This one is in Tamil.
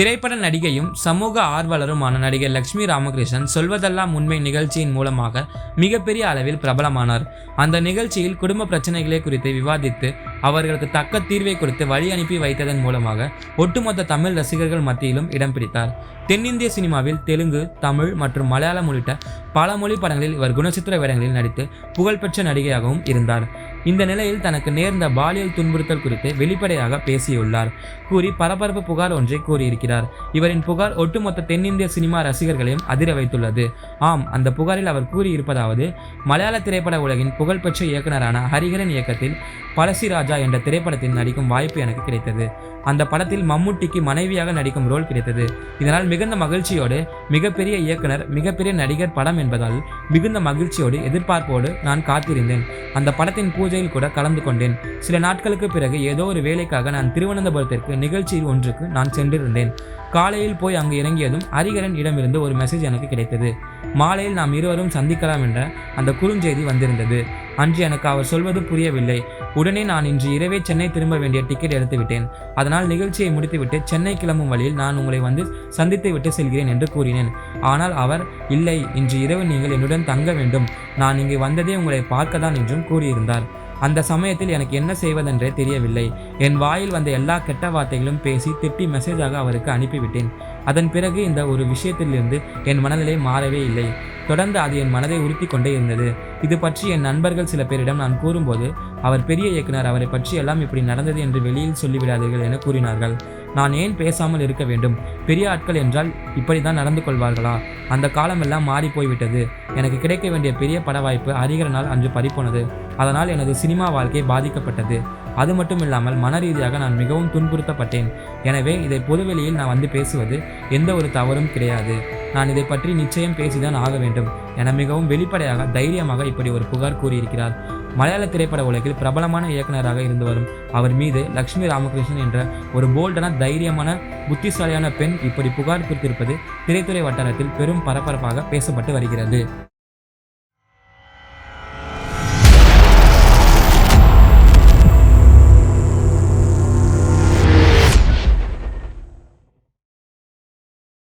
திரைப்பட நடிகையும் சமூக ஆர்வலருமான நடிகர் லக்ஷ்மி ராமகிருஷ்ணன் சொல்வதெல்லாம் உண்மை நிகழ்ச்சியின் மூலமாக மிகப்பெரிய அளவில் பிரபலமானார். அந்த நிகழ்ச்சியில் குடும்ப பிரச்சனைகளை குறித்து விவாதித்து அவர்களுக்கு தக்க தீர்வை கொடுத்து வழி அனுப்பி வைத்ததன் மூலமாக ஒட்டுமொத்த தமிழ் ரசிகர்கள் மத்தியிலும் இடம் பிடித்தார். தென்னிந்திய சினிமாவில் தெலுங்கு தமிழ் மற்றும் மலையாளம் உள்ளிட்ட பல மொழி படங்களில் இவர் குணச்சித்திர வேடங்களில் நடித்து புகழ்பெற்ற நடிகையாகவும் இருந்தார். இந்த நிலையில் தனக்கு நேர்ந்த பாலியல் துன்புறுத்தல் குறித்து வெளிப்படையாக பேசியுள்ளார். கூறி பரபரப்பு புகார் ஒன்றை கூறியிருக்கிறார். இவரின் புகார் ஒட்டுமொத்த தென்னிந்திய சினிமா ரசிகர்களையும் அதிர வைத்துள்ளது. ஆம் அந்த புகாரில் அவர் கூறியிருப்பதாவது மலையாள திரைப்பட உலகின் புகழ்பெற்ற இயக்குனரான ஹரிஹரன் இயக்கத்தில் பழசிராஜா என்ற திரைப்படத்தில் நடிக்கும் வாய்ப்பு எனக்கு கிடைத்தது. அந்த படத்தில் மம்முட்டிக்கு மனைவியாக நடிக்கும் ரோல் கிடைத்தது. இதனால் மிகுந்த மகிழ்ச்சியோடு மிகப்பெரிய இயக்குனர் மிகப்பெரிய நடிகர் படம் என்பதால் மிகுந்த மகிழ்ச்சியோடு எதிர்பார்ப்போடு நான் காத்திருந்தேன். அந்த படத்தின் பூஜையில் கூட கலந்து கொண்டேன். சில நாட்களுக்கு பிறகு ஏதோ ஒரு வேலைக்காக நான் திருவனந்தபுரத்திற்கு நிகழ்ச்சி ஒன்றுக்கு நான் சென்றிருந்தேன். காலையில் போய் அங்கு இறங்கியதும் ஹரிகரன் இடமிருந்து ஒரு மெசேஜ் எனக்கு கிடைத்தது. மாலையில் நாம் இருவரும் சந்திக்கலாம் என்ற அந்த குறுஞ்செய்தி வந்திருந்தது. அன்று எனக்கு அவர் சொல்வது புரியவில்லை. உடனே நான் இன்று இரவே சென்னை திரும்ப வேண்டிய டிக்கெட் எடுத்துவிட்டேன் அதனால் நிகழ்ச்சியை முடித்துவிட்டு சென்னை கிளம்பும் வழியில் நான் உங்களை வந்து சந்தித்து விட்டு செல்கிறேன் என்று கூறினேன். ஆனால் அவர் இல்லை இன்று இரவு நீங்கள் என்னுடன் தங்க வேண்டும். நான் இங்கு வந்ததே உங்களை பார்க்கதான் என்றும் கூறியிருந்தார். அந்த சமயத்தில் எனக்கு என்ன செய்வதென்றே தெரியவில்லை. என் வாயில் வந்த எல்லா கெட்ட வார்த்தைகளும் பேசி திட்டி மெசேஜாக அவருக்கு அனுப்பிவிட்டேன். அதன் பிறகு இந்த ஒரு விஷயத்திலிருந்து என் மனநிலை மாறவே இல்லை. தொடர்ந்து அது என் மனதை உறுத்தி கொண்டே இருந்தது. இது பற்றி என் நண்பர்கள் சில பேரிடம் நான் கூறும்போது அவர் பெரிய இயக்குனர் அவரை பற்றி எல்லாம் இப்படி நடந்தது என்று வெளியில் சொல்லிவிடாதீர்கள் என கூறினார்கள். நான் ஏன் பேசாமல் இருக்க வேண்டும்? பெரிய ஆட்கள் என்றால் இப்படி தான் நடந்து கொள்வார்களா? அந்த காலமெல்லாம் மாறி போய்விட்டது எனக்கு கிடைக்க வேண்டிய பெரிய பட வாய்ப்பு அறிகரனால் அன்று பறிப்போனது அதனால் எனது சினிமா வாழ்க்கை பாதிக்கப்பட்டது. அது மட்டும் இல்லாமல் மன ரீதியாக நான் மிகவும் துன்புறுத்தப்பட்டேன். எனவே இதை பொதுவெளியில் நான் வந்து பேசுவது எந்த ஒரு தவறும் கிடையாது. நான் இதை பற்றி நிச்சயம் பேசிதான் ஆக வேண்டும். என மிகவும் வெளிப்படையாக தைரியமாக இப்படி ஒரு புகார் கூறியிருக்கிறார். மலையாள திரைப்பட உலகில் பிரபலமான இயக்குனராக இருந்து வரும் அவர் மீது லக்ஷ்மி ராமகிருஷ்ணன் என்ற ஒரு போல்டான தைரியமான புத்திசாலியான பெண் இப்படி புகார் கொடுத்திருப்பது திரைத்துறை வட்டாரத்தில் பெரும் பரபரப்பாக பேசப்பட்டு வருகிறது.